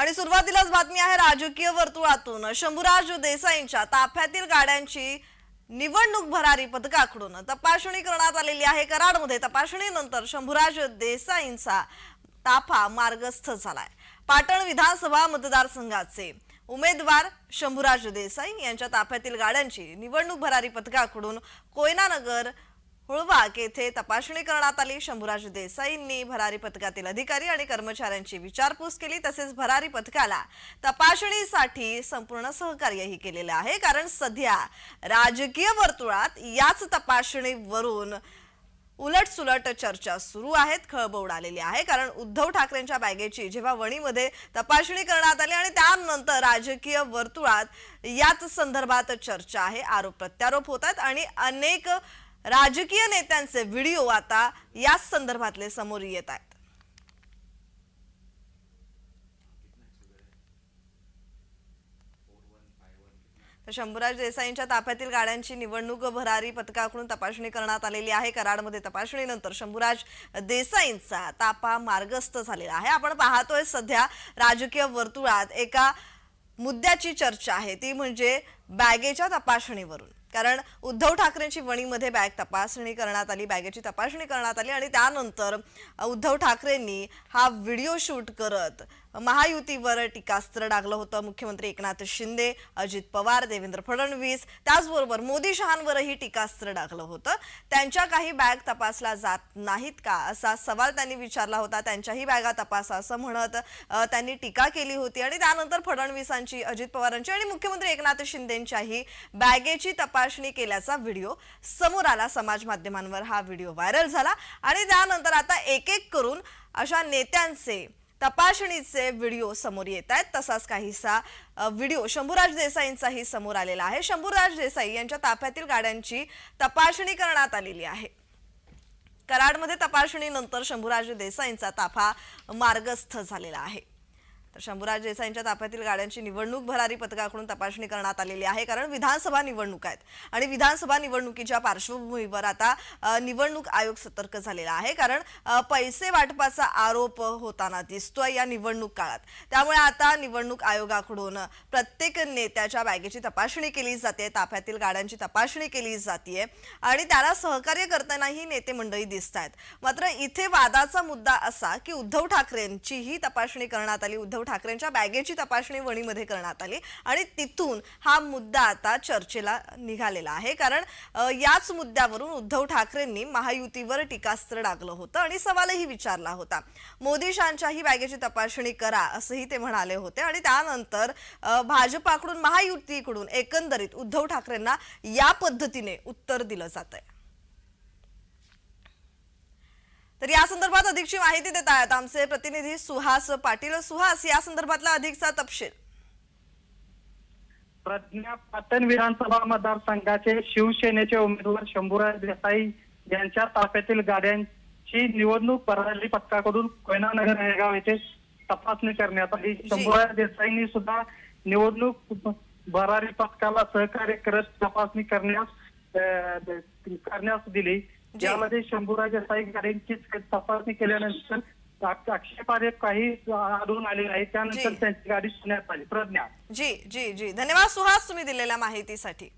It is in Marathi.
आणि सुरुवातीलाच बातमी आहे राजकीय वर्तुळातून. शंभूराज देसाईंच्या ताफ्यातील गाड्यांची निवडणूक भरारी पथकाकडून. तपासणी करण्यात आलेली आहे. कराडमध्ये तपासणीनंतर शंभूराज देसाईंचा ताफा मार्गस्थ झालाय. पाटण विधानसभा मतदारसंघाचे उमेदवार शंभूराज देसाई यांच्या ताफ्यातील गाड्यांची निवडणूक भरारी पथकाकडून कोयनानगर हुळवाक येथे तपासणी करण्यात आली. शंभूराज देसाईंनी भरारी पथकातील अधिकारी आणि कर्मचाऱ्यांची विचारपूस केली. तसेच भरारी पथकाला तपासणीसाठी संपूर्ण सहकार्यही केलेलं आहे. कारण सध्या राजकीय वर्तुळात याच तपासणीवरून उलट सुलट चर्चा सुरू आहेत. खळबळ उडालेली आहे. कारण उद्धव ठाकरेंच्या बॅगेची जेव्हा वणीमध्ये तपासणी करण्यात आली आणि त्यानंतर राजकीय वर्तुळात याच संदर्भात चर्चा आहे. आरोप प्रत्यारोप होत आहेत आणि अनेक राजकीय नेत्यांचे व्हिडिओ आता याच संदर्भातले समोर येत आहेत. तर शंभूराज देसाईंच्या ताफ्यातील गाड्यांची निवडणूक भरारी पथकाकडून तपासणी करण्यात आलेली आहे. कराडमध्ये तपासणीनंतर शंभूराज देसाईंचा तापा मार्गस्थ झालेला आहे. आपण पाहतोय सध्या राजकीय वर्तुळात एका मुद्द्याची चर्चा आहे. ती म्हणजे बॅगेच्या तपासणीवरून. कारण उद्धव ठाकरेंची वणीमध्ये बॅग तपासणी करण्यात आली बॅगेची तपासणी करण्यात आली आणि त्यानंतर उद्धव ठाकरेंनी हा व्हिडिओ शूट करत महायुतीवर टीकास्त्र डागलं होतं. मुख्यमंत्री एकनाथ शिंदे अजित पवार देवेंद्र फडणवीस त्याचबरोबर मोदी शहांवरही टीकास्त्र डागलं होतं. त्यांच्या काही बॅग तपासल्या जात नाहीत का? असा सवाल त्यांनी विचारला होता. त्यांच्याही बॅगा तपासा असं म्हणत त्यांनी टीका केली होती आणि त्यानंतर फडणवीसांची अजित पवारांची आणि मुख्यमंत्री एकनाथ शिंदे यांच्याही बॅगेची तपासणी केल्याचा व्हिडिओ समोर आला. समाज माध्यमांवर हा व्हिडिओ व्हायरल झाला आणि त्यानंतर आता एक एक करून अशा नेत्यांचे तपासणीचे व्हिडिओ समोर येत आहेत. तसाच काहीसा व्हिडिओ शंभूराज देसाईंचाही समोर आलेला आहे. शंभूराज देसाई यांच्या ताफ्यातील गाड्यांची तपासणी करण्यात आलेली आहे. कराडमध्ये तपासणीनंतर शंभूराज देसाईंचा ताफा मार्गस्थ झालेला आहे. तर शंभूराज देसाईंच्या ताफ्यातील गाड्यांची निवडणूक भरारी पथकाकडून तपासणी करण्यात आलेली आहे. कारण विधानसभा निवडणूक आहेत. आणि विधानसभा निवडणुकीच्या पार्श्वभूमीवर आता निवडणूक आयोग सतर्क झालेला आहे. कारण पैसे वाटपाचा आरोप होताना दिसतोय या निवडणूक काळात. त्यामुळे आता निवडणूक आयोगाकडून प्रत्येक नेत्याच्या बॅगेची तपासणी केली जाते ताफ्यातील गाड्यांची तपासणी केली जाते आणि त्याला सहकार्य करतानाही नेते मंडळी दिसत आहेत मात्र इथे वादाचा मुद्दा असा की उद्धव ठाकरेंचीही तपासणी करण्यात आली. उद्धव ठाकरेंच्या बॅगेची तपासणी वणीमध्ये करण्यात आली आणि तिथून हा मुद्दा आता चर्चेला निघालेला आहे. कारण याच मुद्द्यावरून उद्धव ठाकरेंनी महायुतीवर टीकास्त्र डागलं होतं आणि सवालही विचारला होता. मोदी शांच्याही बॅगेची तपासणी करा असंही ते म्हणाले होते आणि त्यानंतर भाजपाकडून महायुतीकडून एकंदरीत उद्धव ठाकरेंना या पद्धतीने उत्तर दिलं जात आहे तर या संदर्भात अधिकची माहिती देत आहेत आमचे प्रतिनिधी सुहास पाटील. सुहास या संदर्भातला अधिकचा तपशील. प्रज्ञा पाटण विधानसभा मतदारसंघाचे शिवसेनेचे उमेदवार शंभूराज देसाई यांच्या ताफ्यातील गाड्यांची निवडणूक भरारी पथकाकडून कोयनानगर हे गाव येथे तपासणी करण्यात आली शंभूराज देसाईंनी सुद्धा निवडणूक भरारी पथकाला सहकार्य करत तपासणी करण्यास करण्यास दिली. यामध्ये शंभूराज देसाई गाड्यांची तपासणी केल्यानंतर आक- आक्षेपार्ह काही आढळून आले आहे. त्यानंतर. त्यांची गाडी सोडण्यात आली. प्रज्ञा. जी जी जी. धन्यवाद सुहास तुम्ही दिलेल्या माहितीसाठी.